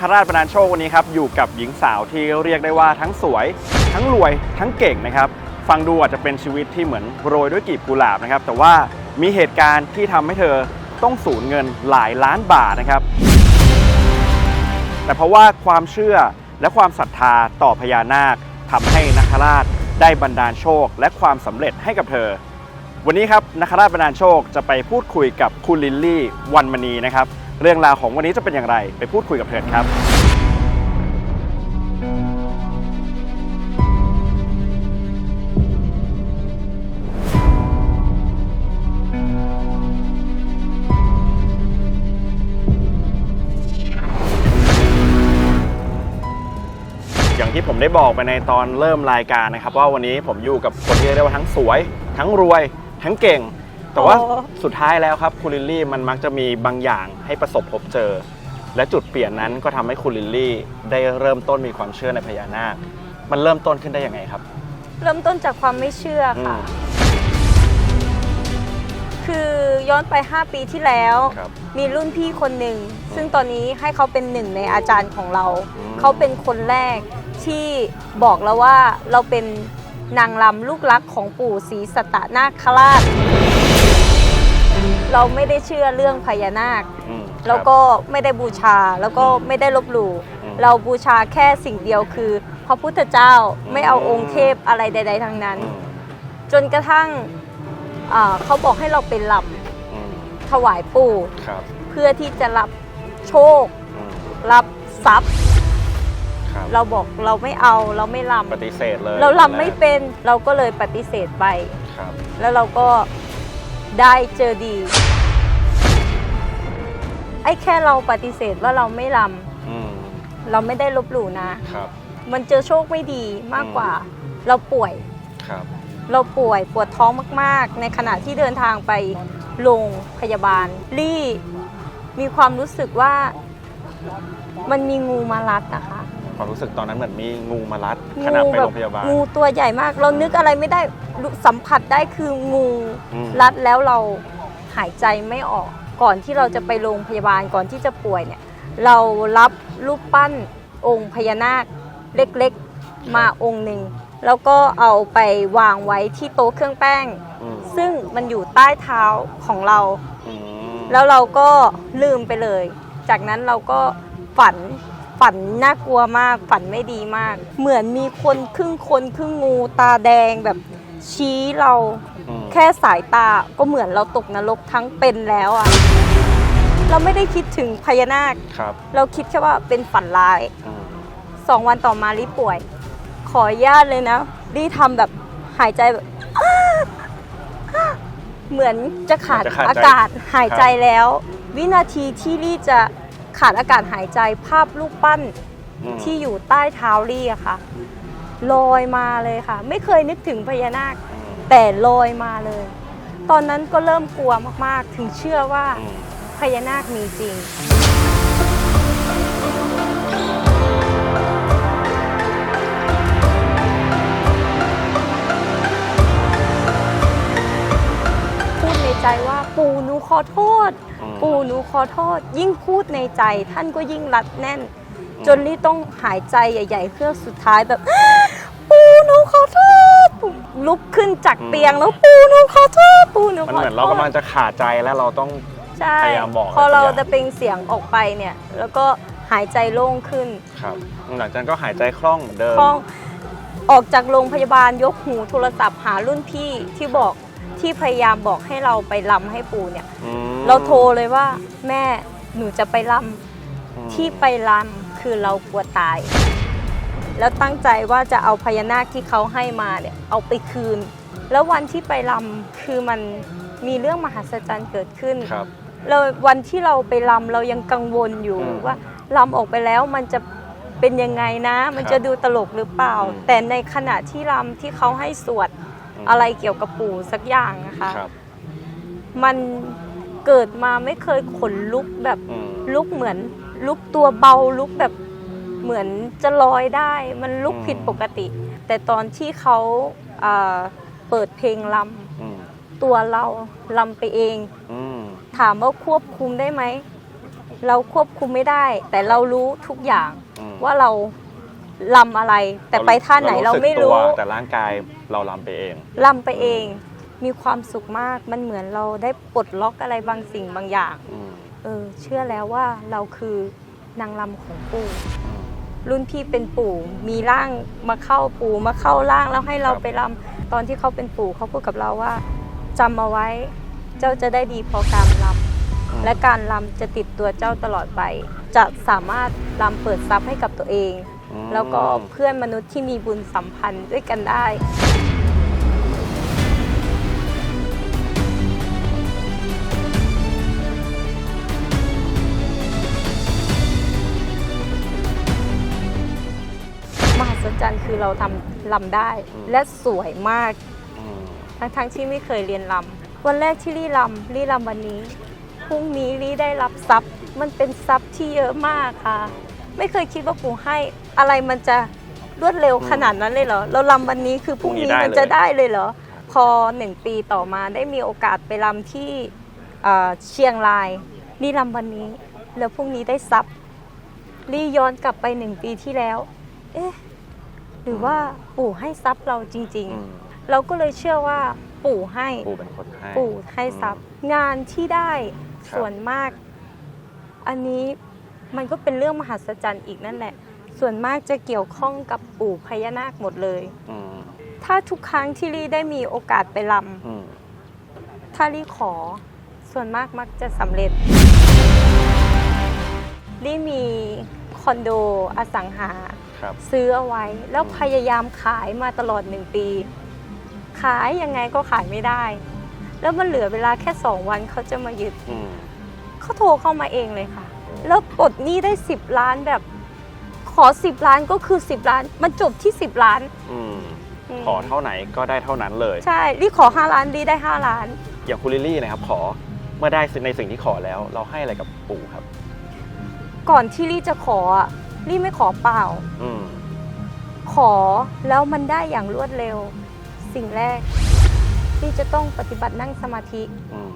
คราชบรรดาโชควันนี้ครับอยู่กับหญิงสาวที่เรียกได้ว่าทั้งสวย ทั้งรวยทั้งเก่งนะครับ ฟังดูอาจจะเป็นชีวิตที่เหมือนโรยด้วยกลีบกุหลาบนะครับแต่ว่ามีเหตุการณ์ที่ทำให้เธอต้องสูญเงินหลายล้านบาทนะครับ แต่เพราะว่าความเชื่อและความศรัทธาต่อพญานาคทำให้นักราชได้บันดาลโชค และความสำเร็จให้กับเธอ วันนี้ครับนักราชบันดาลโชคจะไปพูดคุยกับคุณลิลลี่วันมณีนะครับ เรื่องราวของวันนี้จะเป็นอย่างไร ไปพูดคุยกับเธอครับ อย่างที่ผมได้บอกไปในตอนเริ่มรายการนะครับ ว่าวันนี้ผมอยู่กับคนที่เรียกได้ว่าทั้งสวย ทั้งรวย ทั้งเก่ง แต่ว่าโอ้สุดท้ายแล้วครับคุณลิลลี่มันมักจะมีบางอย่างให้ประสบพบเจอ และจุดเปลี่ยนนั้นก็ทำให้คุณลิลลี่ได้เริ่มต้นมีความเชื่อในพญานาค มันเริ่มต้นขึ้นได้ยังไงครับ เริ่มต้นจากความไม่เชื่อค่ะอืมคือย้อนไป 5 ปีที่แล้ว ครับ มีรุ่นพี่คนหนึ่ง ซึ่งตอนนี้ให้เขาเป็นหนึ่งในอาจารย์ของเรา อืม เขาเป็นคนแรกที่บอกเราว่าเราเป็นนางรำลูกรักของปู่ศรีสตตนาคราช เราไม่ได้เชื่อเรื่องพญานาค อืมแล้วก็ไม่ได้บูชาแล้วก็ไม่ได้ลบหลู่อืมเราบูชาแค่สิ่งเดียวคือ พระพุทธเจ้าอืม ไม่เอาองค์เทพอะไรใด ๆทั้งนั้น อืมจนกระทั่งอ่าเขาบอกให้เราไปลอืมำถวายปู่ ครับเพื่อที่จะรับโชค อืมรับทรัพย์ ครับเราบอกเราไม่เอาเราไม่ลปฏิเสธเลยำเราลำไม่เป็นเราก็เลยปฏิเสธไป ครับแล้วเราก็ ได้เจอดี ไอ้แค่เราปฏิเสธว่าเราไม่ลอืมำเราไม่ได้ลบหลู่นะ ครับ มันเจอโชคไม่ดีมากกว่า เราป่วย ครับ เราป่วยปวดท้องมาก ๆ ในขณะที่เดินทางไปโรงพยาบาล ลี่มีความรู้สึกว่ามันมีงูมารัดนะคะ ความรู้สึกตอนนั้นเหมือนมีงูมารัดขณะไปแบโรงพยาบาล งูตัวใหญ่มาก เรานึกอะไรไม่ได้รู้สัมผัสได้คืองูอืม รัดแล้วเราหายใจไม่ออก ก่อนที่เราจะไปโรงพยาบาลก่อนที่จะป่วยเนี่ย เรารับรูปปั้นองค์พญานาคเล็กๆมาองค์หนึ่งแล้วก็เอาไปวางไว้ที่โต๊ะเครื่องแป้ง อืมซึ่งมันอยู่ใต้เท้าของเรา อืมแล้วเราก็ลืมไปเลย จากนั้นเราก็ฝัน ฝันน่ากลัวมาก ฝันไม่ดีมาก เหมือนมีคนครึ่งคนครึ่งงูตาแดงแบบชี้เราอืม แค่สายตาก็เหมือนเราตกนรกทั้งเป็นแล้วอะเราไม่ได้คิดถึงพญานาค ครับเราคิดแค่ว่าเป็นฝันร้าย อืมสองวันต่อมาลิป่วย ขออนุญาตเลยนะลิทำแบบหายใจแบบ เหมือนจะขาดจะขาดใจอากาศหายใจครับแล้ว วินาทีที่ลี่จะ ขาดอากาศหายใจภาพรูปปั้นอืมที่อยู่ใต้เท้าลี่อะค่ะลอยมาเลยค่ะ ไม่เคยนึกถึงพญานาคอืมแต่ลอยมาเลย ตอนนั้นก็เริ่มกลัวมากๆ ถึงเชื่อว่าอืมพญานาคมีจริง โทษ อืม ปู่หนูขอโทษ ยิ่งพูดในใจ ท่านก็ยิ่งรัดแน่น จนลี่ต้องหายใจใหญ่ ๆเครื่องสุดท้ายแบบ ปู่หนูขอโทษปู่ลุกขึ้นจากเตียงแล้วปู่หนูขอโทษปู่หนูขอโทษมันเหมือนเรากำลังจะขาดใจแล้วเราต้อง ใช่พยายามบอกพอเราอะไรสักอย่างจะเปล่งเสียงออกไปเนี่ย แล้วก็หายใจโล่งขึ้นครับหลังจากนั้นก็หายใจคล่องเหมือนเดิมคล่องออกจากโรงพยาบาลยกหูโทรศัพท์หารุ่นพี่ที่บอก ที่พยายามบอกให้เราไปลำให้ปู่เนี่ย อืมเราโทรเลยว่าแม่หนูจะไปลอืมำที่ไปลำคือเรากลัวตาย แล้วตั้งใจว่าจะเอาพญานาคที่เขาให้มาเนี่ยเอาไปคืน แล้ววันที่ไปลำคือมันมีเรื่องมหัศจรรย์เกิดขึ้น ครับ เราวันที่เราไปลำเรายังกังวลอยู่อืมว่าลำออกไปแล้วมันจะเป็นยังไงนะ มันครับจะดูตลกหรือเปล่า อืม แต่ในขณะที่ลำที่เขาให้สวดม อะไรเกี่ยวกับปู่สักอย่างนะคะ ครับมันเกิดมาไม่เคยขนลุกแบบอืม ลุกเหมือน ลุกตัวเบาลุกแบบเหมือนจะลอยได้ มันลุกอืม ผิดปกติ แต่ตอนที่เขาอ่าเปิดเพลงลอืมำตัวเราลำไปเอง อืมถามว่าควบคุมได้ไหม เราควบคุมไม่ได้ แต่เรารู้ทุกอย่างอืมว่าเรา ลำอะไร แต่ไปท่าไหนเราไม่สึกรู้ตัวแต่ร่างกายเราลำไปเอง ลำไปเอง มีความสุขมาก มันเหมือนเราได้ปลดล็อกอะไรบางสิ่งบางอย่าง อืมเออ เชื่อแล้วว่าเราคือนางลำของปู่ รุ่นพี่เป็นปู่ มีร่างมาเข้าปู่มาเข้าร่างแล้วให้เราไปลำตอนที่เขาเป็นปู่เขาพูดกับเราว่าจำเอาไว้ เจ้าจะได้ดีพอการลำและการลำจะติดตัวเจ้าตลอดไป จะสามารถลำเปิดทรัพย์ให้กับตัวเองอืม แล้วก็เพื่อนมนุษย์ที่มีบุญสัมพันธ์ด้วยกันได้ มหัศจรรย์คือเราทำลำได้และสวยมากอืมทั้งๆที่ไม่เคยเรียนลำวันแรกที่รี่ลำรี่ลำวันนี้พรุ่งนี้รี่ได้รับทรัพย์มันเป็นทรัพย์ที่เยอะมากค่ะ ไม่เคยคิดว่าปู่ให้อะไรมันจะรวดเร็วขนาดนั้นเลยเหรอ เราลำวันนี้คือพรุ่งนี้มันจะได้เลยเหรอ พอหนึ่งปีต่อมาได้มีโอกาสไปลำที่เอ่อเชียงรายรี่ลำวันนี้ แล้วพรุ่งนี้ได้ทรัพย์รี่ย้อนกลับไปหนึ่งปีที่แล้ว เอ๊ะ หรือว่าปู่ให้ทรัพย์เราจริง อืมๆ เราก็เลยเชื่อว่าปู่ให้ ปู่เป็นคนให้ ปู่ให้ทรัพย์งานที่ได้ครับ ส่วนมาก อันนี้ มันก็เป็นเรื่องมหัศจรรย์อีกนั่นแหละ ส่วนมากจะเกี่ยวข้องกับปู่พญานาคหมดเลย อืมถ้าทุกครั้งที่ลี่ได้มีโอกาสไปลอืมำถ้าลี่ขอ ส่วนมากมักจะสำเร็จลี่มีคอนโดอสังหา ครับ ซื้อเอาไว้ แล้วอืมพยายามขายมาตลอดหนึ่งปี ขายยังไงก็ขายไม่ได้ แล้วมันเหลือเวลาแค่สองวันเขาจะมายึดอืมเขาโทรเข้ามาเองเลยค่ะ แล้วปลดหนี้ได้สิบล้านแบบ ขอสิบล้านก็คือสิบล้าน มันจบที่สิบล้าน อืมมขอเท่าไหนก็ได้เท่านั้นเลย ใช่รีขอห้าล้านรีได้ห้าล้าน อย่างคุณลิลลี่นะครับขอเมื่อได้ในสิ่งที่ขอแล้ว เราให้อะไรกับปู่ครับ ก่อนที่รีจะขออะรีไม่ขอเปล่า อืมขอแล้วมันได้อย่างรวดเร็ว สิ่งแรกรีจะต้องปฏิบัตินั่งสมาธิ อืม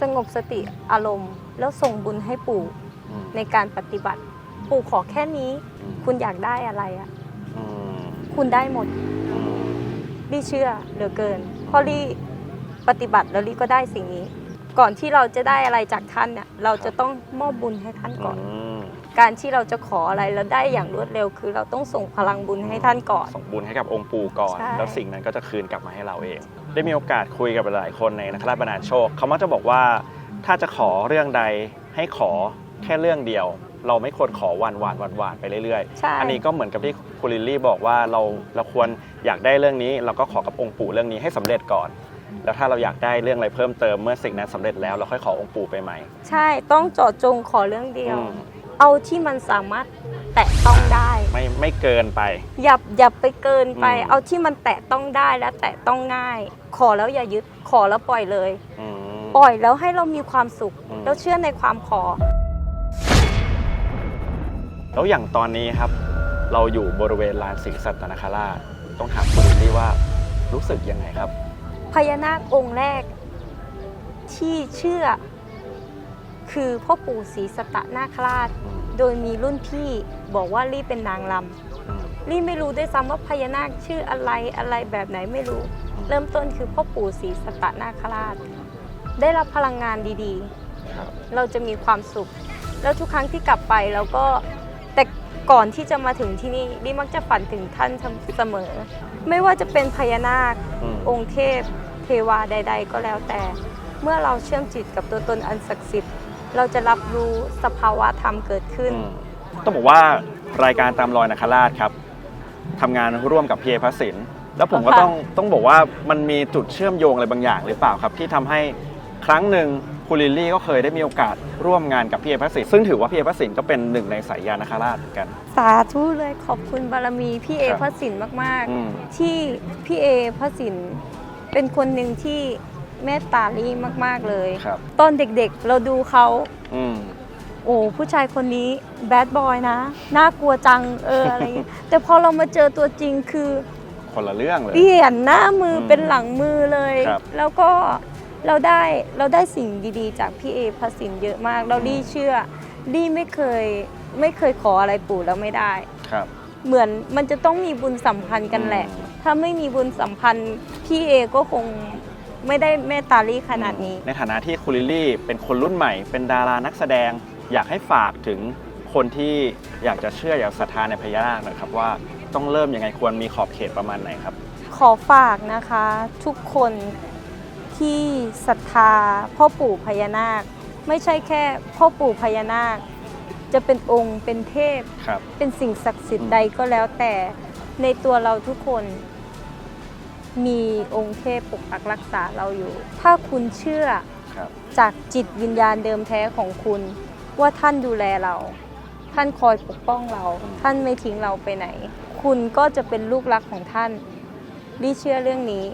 สงบสติอารมณ์ แล้วส่งบุญให้ปู่ อืม ในการปฏิบัติ ปู่ขอแค่นี้ อืมคุณอยากได้อะไรอะอืมคุณได้หมดอืมลี่เชื่อเหลือเกินเพราะลี่ปฏิบัติแล้วลี่ก็ได้สิ่งนี้ ก่อนที่เราจะได้อะไรจากท่านเนี่ยเราจะต้องมอบบุญให้ท่านก่อน อืมการที่เราจะขออะไรแล้วได้อย่างรวดเร็ว คือเราต้องส่งพลังบุญให้ท่านก่อน ส่งบุญให้กับองค์ปู่ก่อน ใช่ แล้วสิ่งนั้นก็จะคืนกลับมาให้เราเอง ได้มีโอกาสคุยกับหลายคนในนักราชบรรณาโชค เขามักจะบอกว่า ถ้าจะขอเรื่องใดให้ขอ แค่เรื่องเดียว เราไม่ควรขอวันวานวันวานไปเรื่อยใช่ ๆ อันนี้ก็เหมือนกับที่คุณลิลลี่บอกว่าเราเราควรอยากได้เรื่องนี้ เราก็ขอกับองค์ปู่เรื่องนี้ให้สำเร็จก่อน แล้วถ้าเราอยากได้เรื่องอะไรเพิ่มเติมเมื่อสิ่งนั้นสำเร็จแล้วเราค่อยขอองค์ปู่ไปใหม่ใช่ต้องเจาะจงขอเรื่องเดียว อืมเอาที่มันสามารถแตะต้องได้ ไม่ไม่เกินไป อย่าอย่าไปเกินไป อืม เอาที่มันแตะต้องได้และแตะต้องง่าย ขอแล้วอย่ายึดขอแล้วปล่อยเลย อืม ปล่อยแล้วให้เรามีความสุข อืม แล้วเชื่อในความขอ แล้วอย่างตอนนี้ครับ เราอยู่บริเวณลานสิงห์สัตนคราชต้องถามคุณลิลลี่ว่ารู้สึกยังไงครับ พญานาคองค์แรก ที่เชื่อ คือพ่อปู่ศรีสตตนาคราชอืมโดยมีรุ่นพี่บอกว่าลี่เป็นนางลอืมำลี่ไม่รู้ด้วยซ้ำว่าพญานาคชื่ออะไรอะไรแบบไหนไม่รู้ เริ่มต้นคือพ่อปู่ศรีสตตนาคราช ได้รับพลังงานดีครับๆเราจะมีความสุข แล้วทุกครั้งที่กลับไปเราก็แต่ ก่อนที่จะมาถึงที่นี่ลี่มักจะฝันถึงท่านเสมอ ไม่ว่าจะเป็นพญานาค อืม องค์เทพ เทวาใด ๆ ก็แล้วแต่ เมื่อเราเชื่อมจิตกับตัวตนอันศักดิ์สิทธิ์เราจะรับรู้สภาวะธรรมเกิดขึ้นอืมต้องบอกว่ารายการตามรอยนาคราชครับทำงานร่วมกับพีเอพระสินแล้วผมก็ค่ะ ต้องต้องบอกว่ามันมีจุดเชื่อมโยงอะไรบางอย่างหรือเปล่าครับ ที่ทำให้ ครั้งหนึ่งคุณลิลลี่ก็เคยได้มีโอกาสร่วมงานกับพีเอพระสินซึ่งถือว่าพีเอพระสินก็เป็นหนึ่งในสายยานาคราชเหมือนกัน สาธุเลยขอบคุณบารมีพี่เอครับพระสินมากอืม ๆ ที่พี่เอพระสินเป็นคนหนึ่งที่เมตตาลี่มาก ๆ เลย ครับ ตอนเด็กๆ เราดูเขา อืม โอ้ผู้ชายคนนี้แบดบอยนะ น่ากลัวจังเอออะไรอย่างเงี้ย แต่พอเรามาเจอตัวจริงคือคนละเรื่องเลย เปลี่ยนหน้ามืออมเป็นหลังมือเลย ครับ แล้วก็ เราได้เราได้สิ่งดีๆ จากพี่เอพระสินเยอะมาก เรารีเชื่อลี่ไม่เคยไม่เคยขออะไรปู่แล้วไม่ได้ ครับ เหมือนมันจะต้องมีบุญสัมพันธ์กันแหละ อืม ถ้าไม่มีบุญสัมพันธ์พี่เอก็คงไม่ได้เมตตาลี่ขนาดนี้ ในฐานะที่คุณลิลลี่เป็นคนรุ่นใหม่ เป็นดารานักแสดง อยากให้ฝากถึงคนที่อยากจะเชื่ออยากศรัทธาในพญานาคหนะครับว่าต้องเริ่มยังไงควรมีขอบเขตประมาณไหนครับ ขอฝากนะคะทุกคน ที่ศรัทธาพ่อปู่พญานาค ไม่ใช่แค่พ่อปู่พญานาค จะเป็นองค์เป็นเทพ ครับ เป็นสิ่งศักดิ์สิทอืธิ์มใดก็แล้วแต่ในตัวเราทุกคนมีองค์เทพปกปักรักษาเราอยู่ ถ้าคุณเชื่อครับ จากจิตวิญญาณเดิมแท้ของคุณ ว่าท่านดูแลเรา ท่านคอยปกป้องเรา ท่านไม่ทิ้งเราไปไหน คุณก็จะเป็นลูกรักของท่าน รีเชื่อเรื่องนี้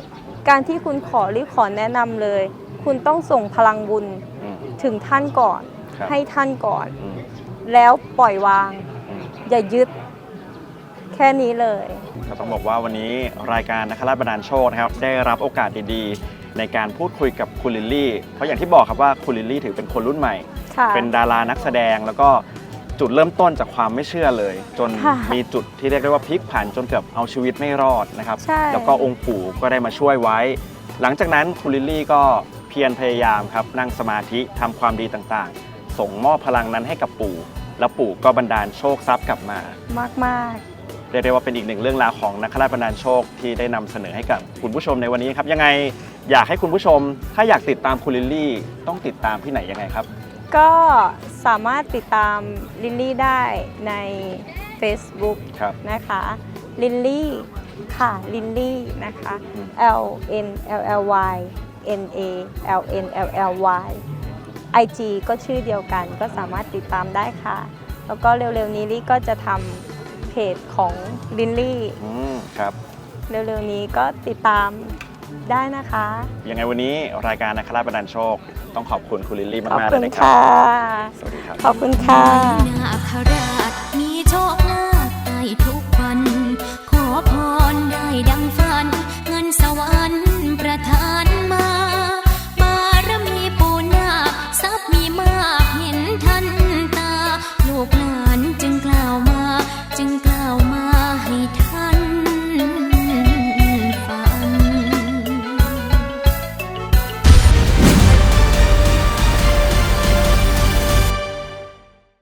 การที่คุณขอรีขอแนะนำเลย คุณต้องส่งพลังบุญอืมถึงท่านก่อนครับให้ท่านก่อนอืมแล้วปล่อยวางอืมอย่ายึดแค่นี้เลย ก็ต้องบอกว่าวันนี้รายการนักราชบันดาลโชคนะครับ ได้รับโอกาสดีๆ ในการพูดคุยกับคุณลิลลี่ เพราะอย่างที่บอกครับว่าคุณลิลลี่ถือเป็นคนรุ่นใหม่ค่ะเป็นดารานักแสดงแล้วก็ จุดเริ่มต้นจากความไม่เชื่อเลย จนค่ะมีจุดที่เรียกได้ว่าพลิกผันจนเกือบเอาชีวิตไม่รอดนะครับใช่ แล้วก็องค์ปู่ก็ได้มาช่วยไว้ หลังจากนั้นคุณลิลลี่ก็เพียรพยายามครับนั่งสมาธิทำความดีต่างๆ ส่งมอบพลังนั้นให้กับปู่ แล้วปู่ก็บันดาลโชคทรัพย์กลับมา มากมากเรียกได้ว่าเป็นอีกหนึ่งเรื่องราวของนักราชบันดาลโชคที่ได้นำเสนอให้กับคุณผู้ชมในวันนี้ครับยังไงอยากให้คุณผู้ชม ถ้าอยากติดตามคุณลิลลี่ต้องติดตามที่ไหนยังไงครับๆ ก็สามารถติดตามลิลลี่ได้ใน Facebook ครับ นะคะลิลลี่ค่ะลิลลี่นะคะ อืม L N L L Y N A L N L L Y IG ก็ชื่อเดียวกันก็สามารถติดตามได้ค่ะ แล้วก็เร็วๆนี้ลี่ก็จะทำเพจของลิลลี่ อืมครับ เร็วๆนี้ก็ติดตาม ได้นะคะ ยังไงวันนี้รายการนักราชบันดาลโชค ต้องขอบคุณคุณลิลลี่ขอบมากๆเลคุยณนะครับค่ะสวัสดีครับ ขอบคุณค่ะ นาคราชมีโชคลาภได้ทุกวัน ขอพรได้